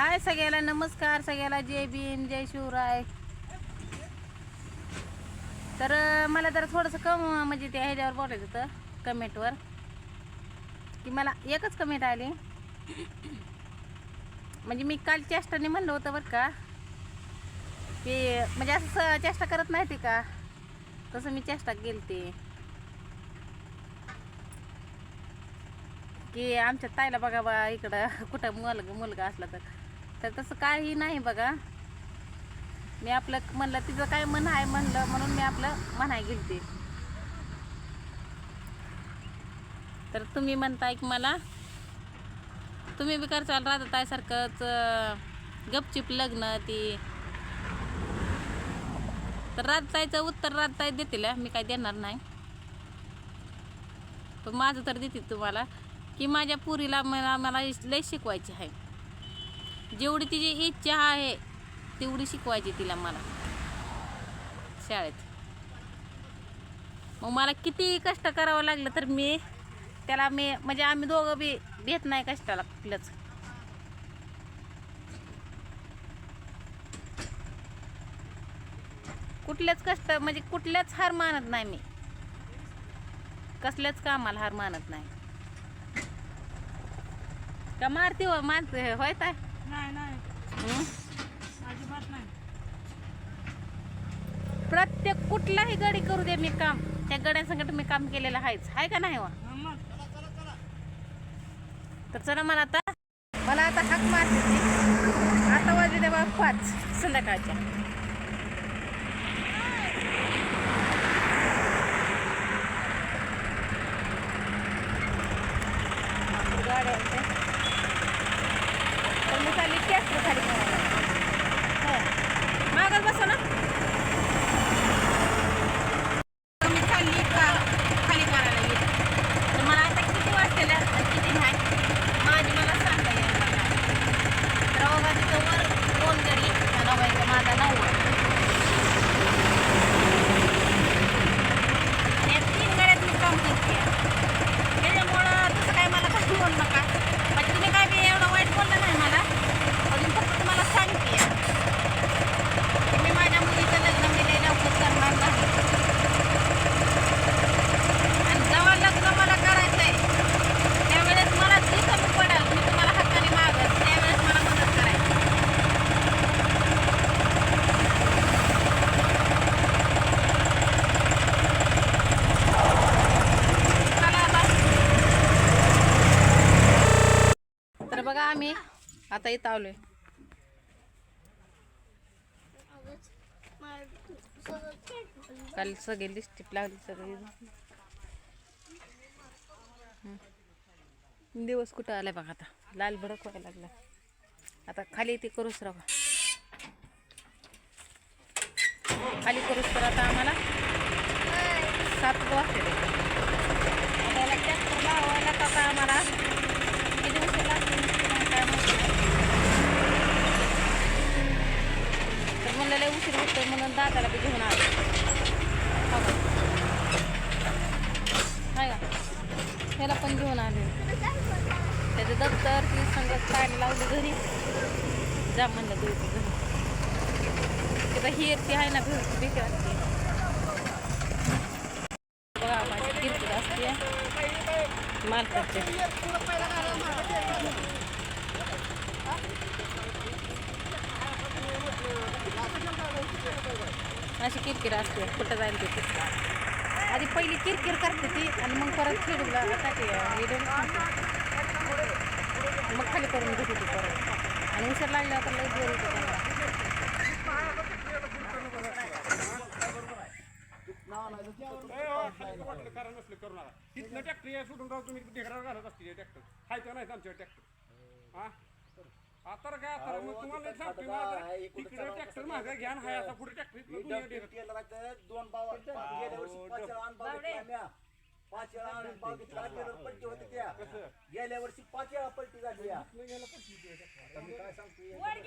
हाय सगळ्याला नमस्कार सगळ्याला. जय भीम जय शिवराय. तर मला जरा थोडंसं कम म्हणजे ते ह्याच्यावर बोलायचं होतं कमेंटवर. की मला एकच कमेंट आली. म्हणजे मी काल चेष्टाने म्हणलं होतं बरं का की म्हणजे असं स- चेष्टा करत नाही ते का? तसं मी चेष्टा केलते. की आमच्या ताईला बघा बा इकडं कुठं मुलगा मुलगा असला तर. तर तसं काही नाही बघा. मी आपलं म्हणलं तिचं काय मन आहे म्हणलं म्हणून मी आपलं म्हणाय गेलते. तर तुम्ही म्हणताय की मला तुम्ही बी चाल राहत सारखंच गपचिप लग्न ती. तर राजताईचं उत्तर राजताई देतील मी काय देणार नाही. पण माझं तर देतील तुम्हाला की माझ्या पुरीला मला मला लय शिकवायची आहे. जेवढी तिची इच्छा आहे तेवढी शिकवायची तिला मला. शाळेत. मग मला किती कष्ट करावं लागलं तर मी त्याला मी म्हणजे आम्ही दोघं बी भेट नाही कष्टाला कुठलंच. कुठल्याच कष्ट म्हणजे कुठल्याच हार मानत नाही मी. कसल्याच कामाला हार मानत नाही. का मारते हो मानते होय ताय नाही नाही. हं? प्रत्येक कुठलाही गडी करू दे मी काम. त्या गड्यांसंगत मी काम केलेलं आहेच. आहे का नाही हो? हं तर चला मला आता मला आता हाक मारते. आता वाजले बा पाच संध्याकाळच्या गाड्या आहेत त्या. तर मी चालली ट्रॅक्टर खाली करायला. हो. मागच बसा ना मी चालली का खाली करायला गेली तर मला आता किती वाजलेल्या आणि किती नाही माझी मला सांगता येईल तर बघा तिथं वर दोन गडी आणि बघा इथं माझा नऊ या तीन गड्यात मी काम करते त्याच्यामुळं तसं काय मला काही बोलू नका म्हणजे तुम्ही काय बी एवढं वाईट बोललं नाही मला अजून फक्त तुम्हाला सांगते की मी माझ्या मुलीचं लग्न मी लई लवकर करणार नाही आणि जेव्हा लग्न मला करायचंय त्यावेळेस मला जी कमी पडेल मी तुम्हाला हक्काने मागत त्यावेळेस मला मदत करायची चला आता. तर बघा आम्ही आता इथं आलोय. काल सगळे लिस्टिप लागली सगळी. दिवस कुठं आलाय बघा आता. लाल भडक व्हायला लागला. आता खाली ते करूच राहा. खाली करूच तर आता आम्हाला सात वाजते त्याला आता आम्हाला किती उशीर लागतील काय माहिती नाही. तर म्हणलं लय उशीर होतोय म्हणून दादाला बी घेऊन आलो. का? हाय का? ह्याला पण घेऊन आले. त्याचं दप्तर ती संगत काय लावली घरी. जा म्हणलं तू घरी. तिथं हिर ती आहे ना भेट भीती असते बघा माझी किरकिर असते मालकाचे अशी किरकिर असते कुठं जाईल ते आधी पहिली किरकिर करते ती आणि मग परत खेळूला टाके मग खाली करून घेते ती परत. आणि उशीर लागल्यावर तर लई जोर येतो त्याला. तिथनं ट्रॅक्टर या सोडून राव तुम्ही. ढेकडावर घालत असतील ट्रॅक्टर. हायचं नाही आमच्या ट्रॅक्टर. हा? आता काय आता? मग तुम्हाला एक सांगतोय माझं. ट्रॅक्टर घ्या आणि हाय असा पुढे ट्रॅक्टर दोन बाव गेल्या वर्षी पाच वेळा घेतला म्या. पाच वेळा अनुभव घेतला टेलर पलटी होते त्या. गेल्या वर्षी पाच वेळा पलटी झाली या. आता मी काय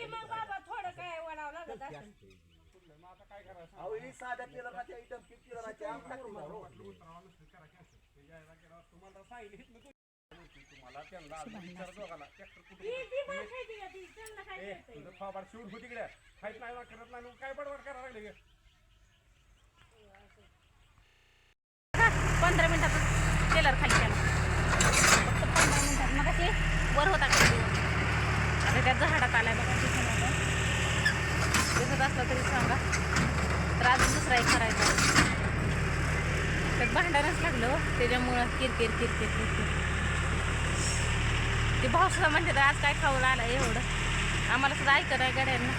मग बाबा थोडं काय वडावं लागत असेल. अहो ही साध्या किती टेलराच्या आम टाकली ना, हो. तुम्हाला सांगितलं तुम्हाला त्यांना अजून विचार दोघाला ट्रॅक्टर कुठे ती ती बाई खायची का ती? त्यांना काय ए तुझं फाबाड शिवून तिकडे खायत नाही ना करत नाही मग काय बडबड करायला लागले गे? पंधरा मिनिटात टेलर खाली केला फक्त पंधरा मिनिटात मग अशी वर होता खाली वर. आता त्या झाडात आलाय बघा. दिसत असलं तरी सांगा तर अजून दुसरा एक करायचा आहे. त्यात भांडणच लागलं हो. त्याच्यामुळं किरकिर किरकिर किरकिर ते भाऊ सुद्धा म्हणते आज काय खाऊन आलं एवढं? आम्हाला सुद्धा ऐकत आहे गड्यांना.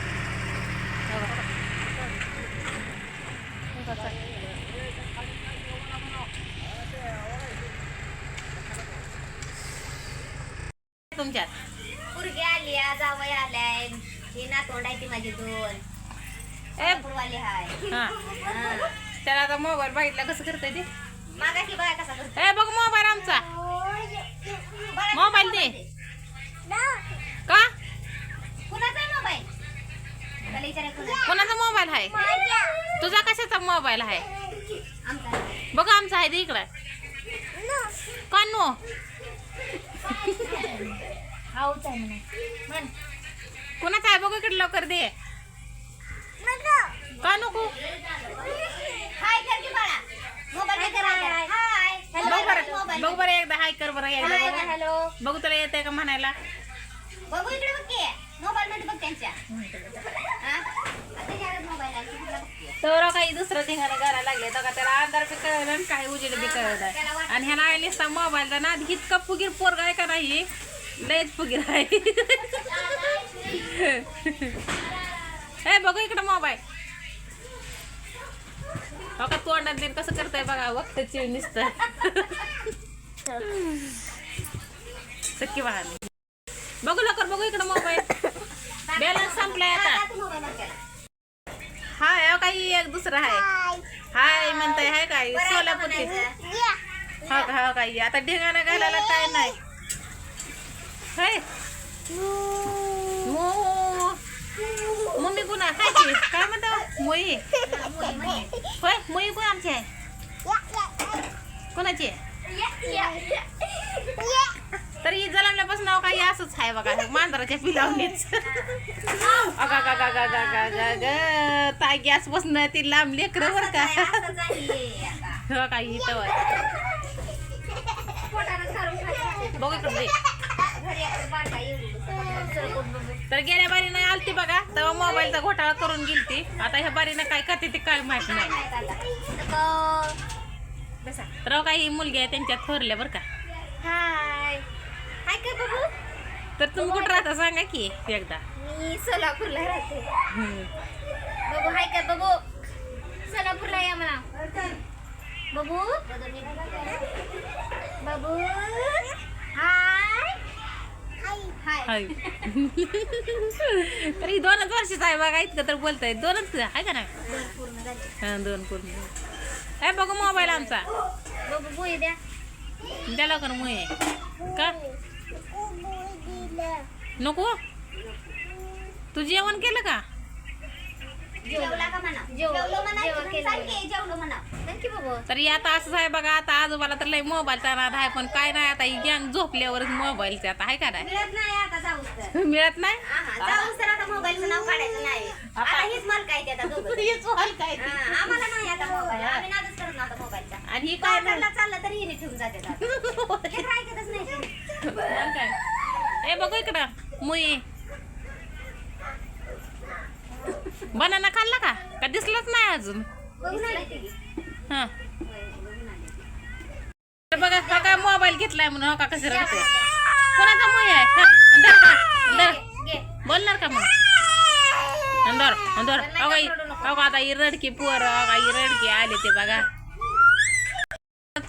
तुमच्यात? पोरगी आली जावई आलाय. ही नातवंड आहे ती माझी दोन. ए. पुरवाली हाय. हा. त्याला आता मोबाईल बघितला कसं करतंय ते? मागाशी बघा कसा करतो ए बघ मोबाईल आमचा बघा मोबाईल दे. का कुणाचा आहे मोबाईल त्याला विचारा कुणाचा कोणाचा मोबाईल आहे तुझा कशाचा मोबाईल आहे. बघ आमचा आहे ते इकडं. का नो हाऊच आहे म्हणून म्हण कोणाचा आहे बघ इकडे लवकर दे. का नको? बघ बरं. एकदा हाय कर बरं एकदा. हाय बघ. हॅलो बघू तुला येते का म्हणायला? बघू इकडे मोबाईल मध्ये बघ त्यांच्या. हा? तर काही दुसरं ठिकाणी करायला लागले तर का त्याला आधार बी कळलं काही उजेड बी कळलं आणि ह्याला आहे नुसता मोबाईलचा ना इतका फुगीर पोरगा आहे का नाही? लयच फुगीर आहे. ए बघू इकडं मोबाईल. हो का तोंडात देईन कसं करताय बघा वक्त चिव नुसतं. सख्खी वाहन बघू लवकर बघू इकडं मोबाईल. बॅलन्स संपलाय आता तू मोबाईल बघ त्याला. हाय अहो काही एक दुसरा आहे हाय म्हणताय हाय काय बरं आहे का सोलापूरची म्हणायचं? हा का हा काही आता ढिगाणा घालायला काय नाही हाय मो मम्मी कुणा काय ती? काय म्हणता मोई मुली म्हणजे. होय मोई कोण आमची आहे कोणाची आहे तर जलमल्यापासून नाव काही असंच आहे बघा मांजराच्या पिलावणीच अगा गा गा गा गा गा गा ग ताय गॅस बसणं ती लांब लेकरं बरं का. हो काही इथं. बघू इकडे. तर गेल्या बारीनं आलती बघा तेव्हा मोबाईलचा घोटाळा करून गेलती आता ह्या बारीनं काय करते ते काय माहीत नाही. तर काही मुलगी आहे त्यांच्यात थोरल्या बरं का तर तुम्ही कुठं राहता? सांगा की एकदा. मी सोलापूरला राहते. बघू हाय का? बघू. सोलापूरला या मला बघू. बघू. हाय. हाय. हाय. तर ही दोनच वर्षाचा आहे बघा इतकं तर बोलताय. दोनच आहे का नाही? दोन पूर्ण झाले. हा दोन पूर्ण ए बघू मोबाईल आमचा? बघू बोई द्या. द्या लवकर मुये का? नको तू जेवण केलं का? तरी आता असंच आहे बघा आता आजोबाला तर लय मोबाईलचा नाद आहे पण काय नाही आता ही गँग झोपल्यावरच मोबाईलचे आता आहे का नाही? मिळत नाही. हा, आणि ही काय चाललं तरी ठेवून जाते ए बघू इकडं. मुई. बनाना खाल्ला का? का दिसलंच नाही अजून? हा. बघा काका मोबाईल घेतलाय म्हणून हो का कसं राहते कोणाचा मुई आहे? अंदर का? अंदर बोलणार का मग? अंदर अंदर अगाई अगं आता ही रडकी पोर अगाई ही रडकी आले ते बघा.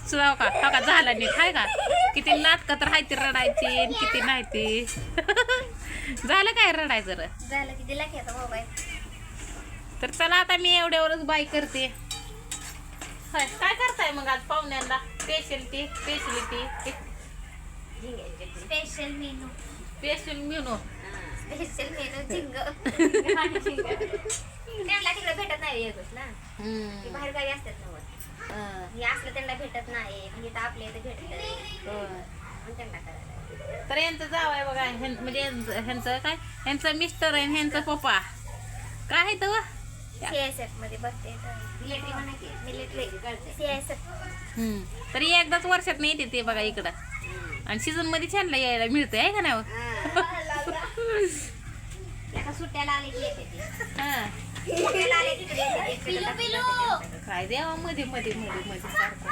सुद्धा का? हो का? झालं नीट. हाय का? किती नाटकं तर हाय ती रडायची आणि किती नाही ती झालं काय रडायचं र? झालं की दिला की आता मोबाईल. तर चला आता मी एवढ्यावरच बाय करते. होय, काय करताय मग आज पाहुण्यांना? Speciality speciality special menu special menu special menu झिंग त्यांना तिकडे भेटत नाही एकच ना. ती बाहेर गावी असतात ना. हे असलं त्यांना भेटत नाही हे तर आपल्या इथे भेटत म्हणून त्यांना करायला तर यांचं जाव आहे बघा ह्यां- म्हणजे ह्यांचं ह्यांचं काय ह्यांचं मिस्टर आहे आणि ह्यांचं पप्पा. काय आहे तर मध्ये बसते मिलिटरी म्हणा की मिलिटरी सीआयएसएफ हम्म. तरी एकदाच वर्षात नाही येते ते बघा इकडं. आणि सीझनमध्ये छानला यायला मिळतंय आहे का नाही हो? एका सुट्ट्याला आले की येते ते. हा. काय द्यावा मध्ये मध्ये मध्ये मध्ये सारखं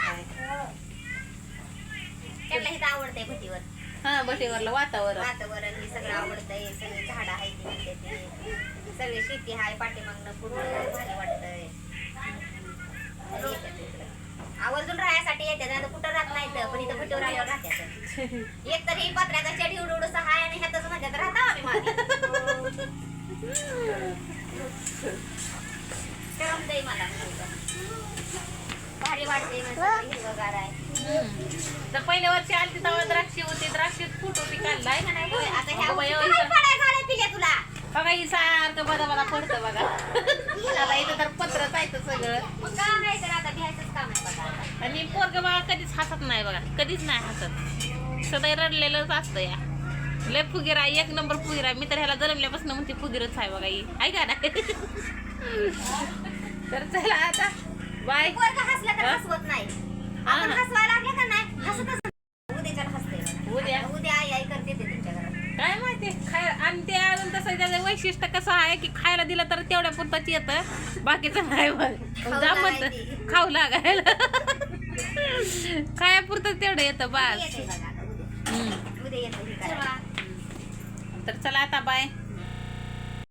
काय त्यांना आवडतंय भटीवर हा वातावरण. वातावरण हे सगळं आवडतंय सगळी झाड आहे ती शेती आहे पाठीमागणं पूर्ण भारी वाटतंय आवर्जून राहण्यासाठी येतात ना कुठं राहत नाही तर पण इथं भटीवर आल्यावर राहतात एक तर ही पत्र्याचा शेड एवढं एवढं आणि ह्यातच म्हणतात राहता आम्ही करमतंय मला भारी वाटते हिरवगार आहे तर पहिल्या वर्षी आलती तेव्हा द्राक्षे होते. द्राक्षे फोटो ती काढलाय. का नाही होय, आता ह्या पिल्या तुला बघा ही सारखं बदा बदा पडतं बघा. आता इथं तर पत्र जायचं सगळं. काय नाही तर आता घ्यायचंच काम आहे बघा. आणि पोरग बघा कधीच हसत नाही बघा. कधीच नाही हसत. सदैव रडलेलंच असतं या. लय फुगिरा एक नंबर फुगिरा मी तर ह्याला जन्मल्यापासून म्हणते फुगिरच आहे बघा ही. ऐका ना तर चला आता. बाय. पोरगं हसलं तर हा? हसवत नाही. आपण. हसवायला लागलं का नाही? हसतच हसते. उद्या? आता उद्या आई आई करते ते तुमच्या घरात काय माहिती? खाय आणि ते अजून तसं त्याचं वैशिष्ट्य कसं आहे की खायला दिलं तर तेवढ्या पुरतच येतं. बाकीचं नाही बघ. खाऊ जा लागायची. म्हणत खाऊ लागायला. खायापुरतं तेवढं येतं बस. आता उद्या. येते हे. तर चला आता बाय